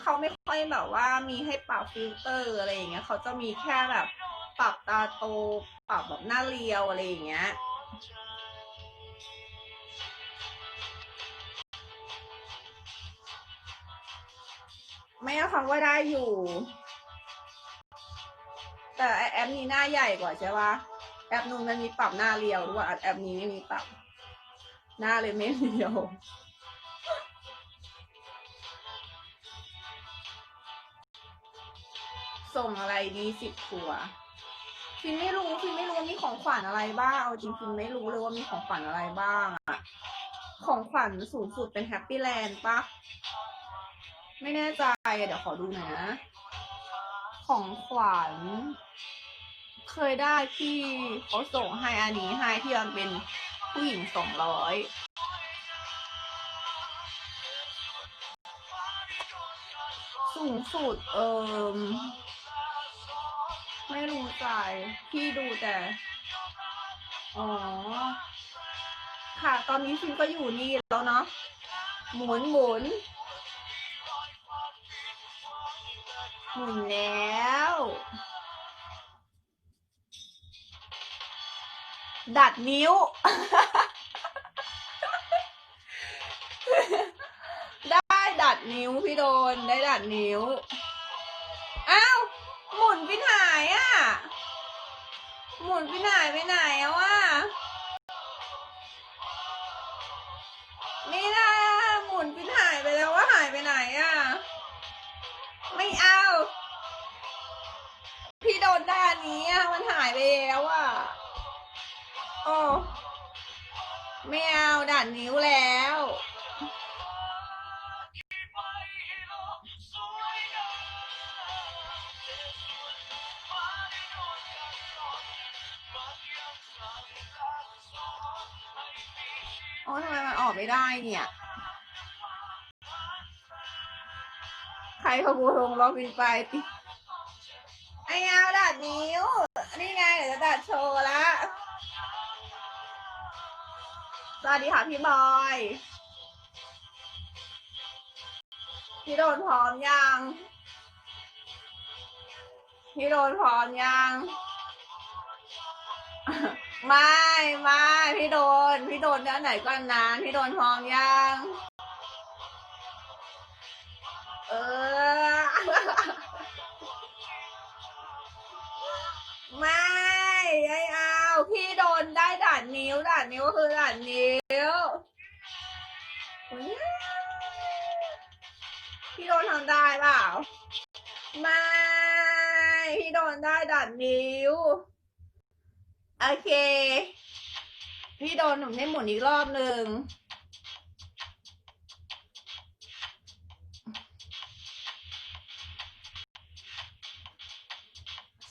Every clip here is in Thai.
เขาไม่ค่อยแบบว่ามีให้ปรับฟิลเตอร์อะไรอย่างเงี้ยเขาจะมีแค่แบบปรับตาโตปรับแบบหน้าเรียวอะไรอย่างเงี้ยไม่เอาคำว่าได้อยู่ แต่แอปนี้หน้าใหญ่กว่าใช่ปะแอปนู้นมันมีปรับหน้าเรียวด้วยแอปนี้ไม่มีปรับ หน้าเลยไม่เรียว ส่งอะไรดีสิบตัว ฟินไม่รู้ ฟินไม่รู้ว่ามีของขวัญอะไรบ้าง เอาจริงฟินไม่รู้เลยว่ามีของขวัญอะไรบ้างอะของขวัญสูงสุดเป็นแฮปปี้แลนด์ปะไม่แน่ใจอะเดี๋ยวขอดูหน่อยนะ ของขวัญเคยได้ที่เขาส่งให้อันนี้ให้ที่มันเป็นผู้หญิงสองร้อยสูงสุดเอิม ไม่รู้ใจพี่ดูแต่ อ๋อ ค่ะ ตอนนี้ฟินก็อยู่นี่แล้วเนาะ หมุนหมุน หมุนแล้ว ดัดนิ้ว ได้ดัดนิ้วพี่โดน ได้ดัดนิ้ว ไปไหนอะ หมุนไปไหนไปไหนอะวะไม่ได้หมุนไปหายไปแล้วว่าหายไปไหนอะ ไม่เอา พี่โดนด้านนี้อะมันหายไปแล้วอะโอ้ไม่เอาดัดนิ้วแล้ว ไมมันออกไม่ได้เนี่ย ใครขโมยลงล็อกบินไปไอ้เอาดัดนิ้ว นี่ไงเดี๋ยวจะดัดโชว์ละ สวัสดีค่ะพี่บอย พี่โดนพร้อมยัง พี่โดนพร้อมยัง ไม่ไม่พี่โดน พี่โดนด้านไหนก่อนนะพี่โดนพร้อมยังเออไม่ไอเอาพี่โดนได้ด่านนิ้วด่านนิ้วก็คือด่านนิ้วพี่โดนทำได้เปล่าไม่พี่โดนได้ด่านนิ้ว โอเค พี่โดนหนุ่มให้หมุนอีกรอบหนึ่ง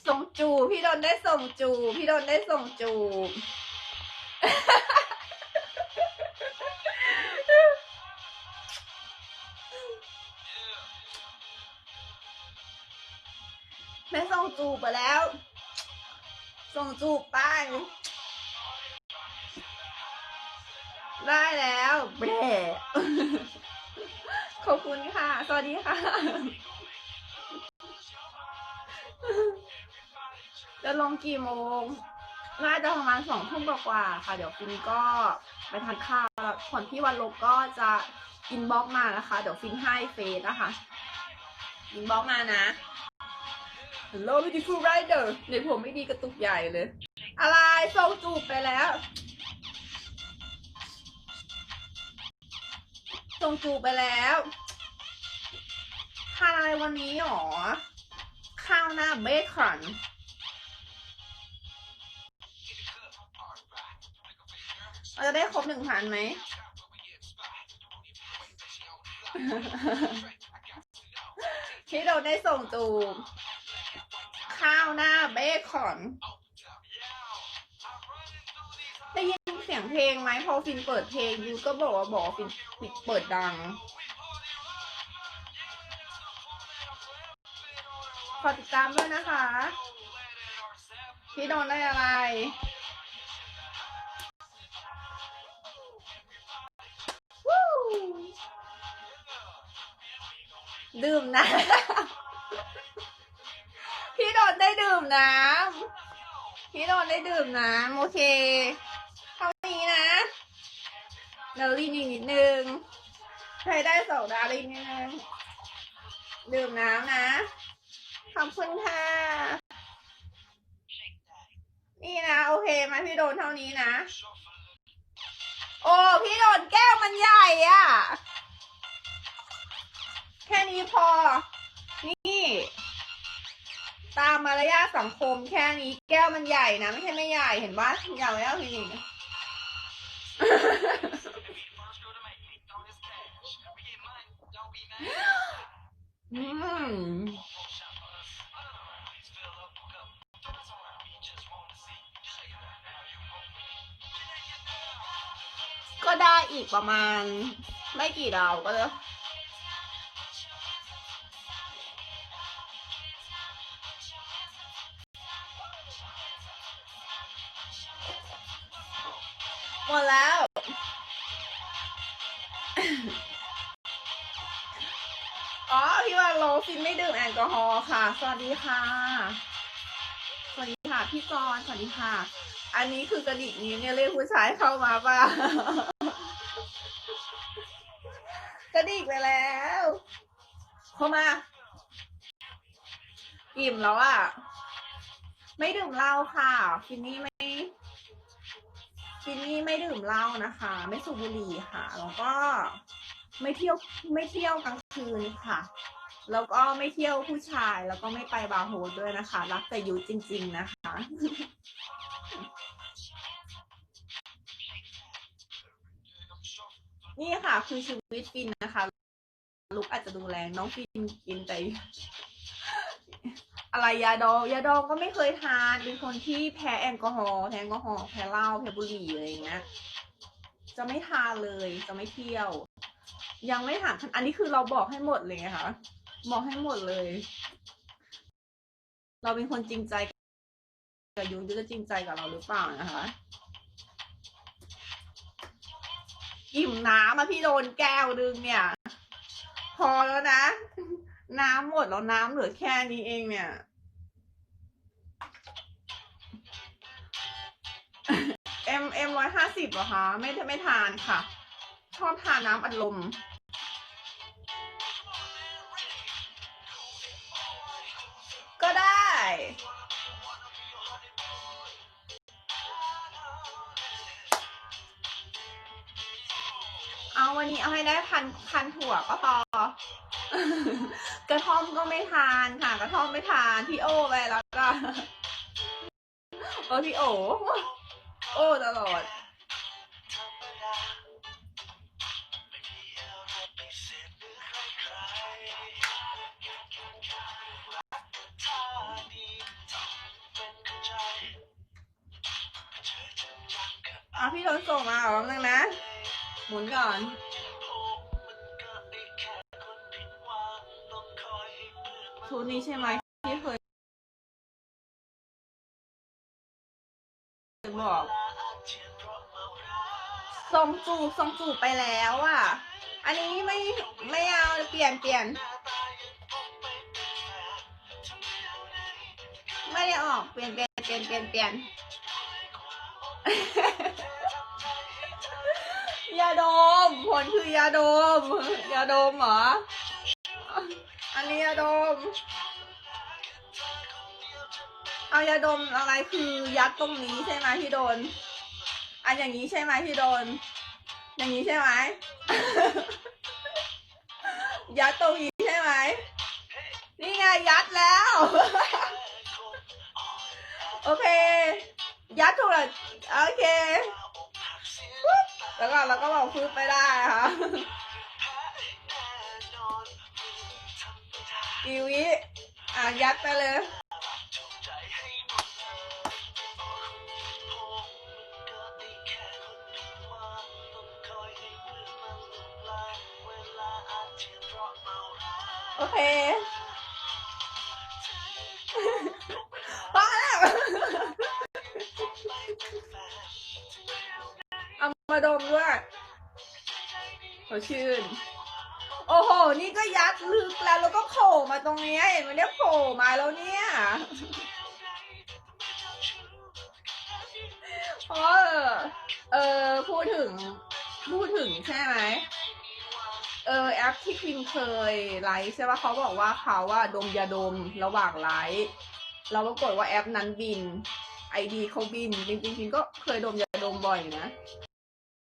ส่งจู พี่โดนได้ส่งจู พี่โดนได้ส่งจูแม่ส่งจูไปแล้ว ส่งจูบไป ได้แล้วแบะขอบคุณค่ะ สวัสดีค่ะ จะลงกี่โมง น่าจะประมาณสองทุ่มกว่าๆค่ะ เดี๋ยวฟินก็ไปทานข้าวแล้วส่วนพี่วันลบก็จะอินบ็อกมานะคะ เดี๋ยวฟินให้เฟซนะคะอินบ็อกมานะ Hello beautiful rider ในผมไม่ดีกระตุกใหญ่เลย อะไรส่งจูบไปแล้วส่งจูบไปแล้วทานอะไรวันนี้หรอ ข้าวหน้าเบคอนเราจะได้ครบหนึ่งพันไหมที่เราได้ส่งจูบ ข้าวหน้าเบคอน ได้ยินเสียงเพลงไหมพอฟินเปิดเพลงยูก็บอกว่าบอกฟินปิดเปิดดังขอติดตามด้วยนะคะ พี่โดนได้อะไร ดื่มน้ำพี่โดนได้ดื่ มน้ำพี่โดนได้ดื่มน้ำโอเคเท่านี้นะเดี๋ยวรีนอีกนิดนึงใครได้สองดาวรีนนิดนึงดื่มน้ำนะขอบคุณค่ะนี่นะโอเคไหมพี่โดนเท่านี้นะ โอ้พี่โดนแก้วมันใหญ่อะแค่นี้พอ นี่ ตามมารยาทสังคมแค่นี้แก้วมันใหญ่นะ ไม่ใช่ไม่ใหญ่เห็นปะใหญ่แล้วทีนี้อืมก็ได้อีกประมาณ ไม่กี่ดาวก็เลย หมดแล้ว อ๋อ พี่ว่าโลฟินไม่ดื่มแอลกอฮอล์ค่ะ สวัสดีค่ะ สวัสดีค่ะ พี่กรณ์สวัสดีค่ะ อันนี้คือกระดิกนิ้วเนี่ยเรียกผู้ชายเข้ามาป่ะกระดิกไปแล้ว เข้ามา อิ่มแล้วอะ ไม่ดื่มเหล้าค่ะฟินนี่ไม่ ฟินนี่ไม่ดื่มเหล้านะคะ ไม่สูบบุหรี่ค่ะ แล้วก็ไม่เที่ยวไม่เที่ยวกลางคืนค่ะ แล้วก็ไม่เที่ยวผู้ชาย แล้วก็ไม่ไปบาร์โฮสด้วยนะคะ รักแต่ยูจริง ๆ นะคะ นี่ค่ะ คือชีวิตฟินนะคะ ลุกอาจจะดูแรงน้องฟินกินแต่ อะไรยาดองยาดองก็ไม่เคยทานเป็นคนที่แพ้แอลกอฮอล์แพ้แอลกอฮอล์แพ้เหล้าแพ้บุหรี่อะไรอย่างเงี้ยจะไม่ทานเลยจะไม่เที่ยว ยังไม่ถามอันนี้คือเราบอกให้หมดเลยไงคะบอกให้หมดเลย เราเป็นคนจริงใจกับยุ้ยยุ้ยจะจริงใจกับเราหรือเปล่านะคะอิ่มน้ำมาพี่โดนแก้วดึงเนี่ย พอแล้วนะ น้ำหมดแล้วน้ำเหลือแค่นี้เองเนี่ย เอ็มเอ็มร้อยห้าสิบเหรอคะ ไม่ไม่ทานค่ะ ชอบทานน้ำอัดลม ก็ได้ วันนี้เอาให้ได้พันพันถั่วก็พอ กระท่อมก็ไม่ทานค่ะ กระท่อมไม่ทานพี่โอไปแล้วก็เออพี่โอโอ้ตลอดอะพี่โดนส่งมาเหรอแป๊บนึงนะ หมุนก่อนชุดนี้ใช่ไหมที่เคยบอกส่งจูบส่งจูบไปแล้วอะ อันนี้ไม่ไม่เอาเปลี่ยนเปลี่ยน ไม่ได้ออกเปลี่ยนเปลี่ยนเปลี่ยนเปลี่ยนเปลี่ยน ยาดม ผลคือยาดม ยาดมเหรอ อันนี้ยาดม เอายาดมอะไรคือยัดตรงนี้ใช่ไหมพี่โดน อันอย่างนี้ใช่ไหมพี่โดน อย่างนี้ใช่ไหม ยัดตรงนี้ใช่ไหม นี่ไงยัดแล้ว โอเค ยัดถูกแล้วโอเค แล้วก็แล้วก็บอกฟื้นไปได้ค่ะอีวิอะยัดไปเลยโอเค มาดมด้วยขอชื่น โอ้โห นี่ก็ยัดลึกแล้วแล้วก็โผล่มาตรงเนี้ยเห็นไหมเนี่ยโผล่มาแล้วเนี่ยเพราะเออเออพูดถึง พูดถึงใช่ไหมเออแอปที่พิมเคยไลฟ์ใช่ป่ะเขาบอกว่าเขาว่าดมยาดมระหว่างไลฟ์เราปรากฏว่าแอปนั้นบินไอดีเขาบินจริงๆพิมก็เคยดมยาดมบ่อยนะ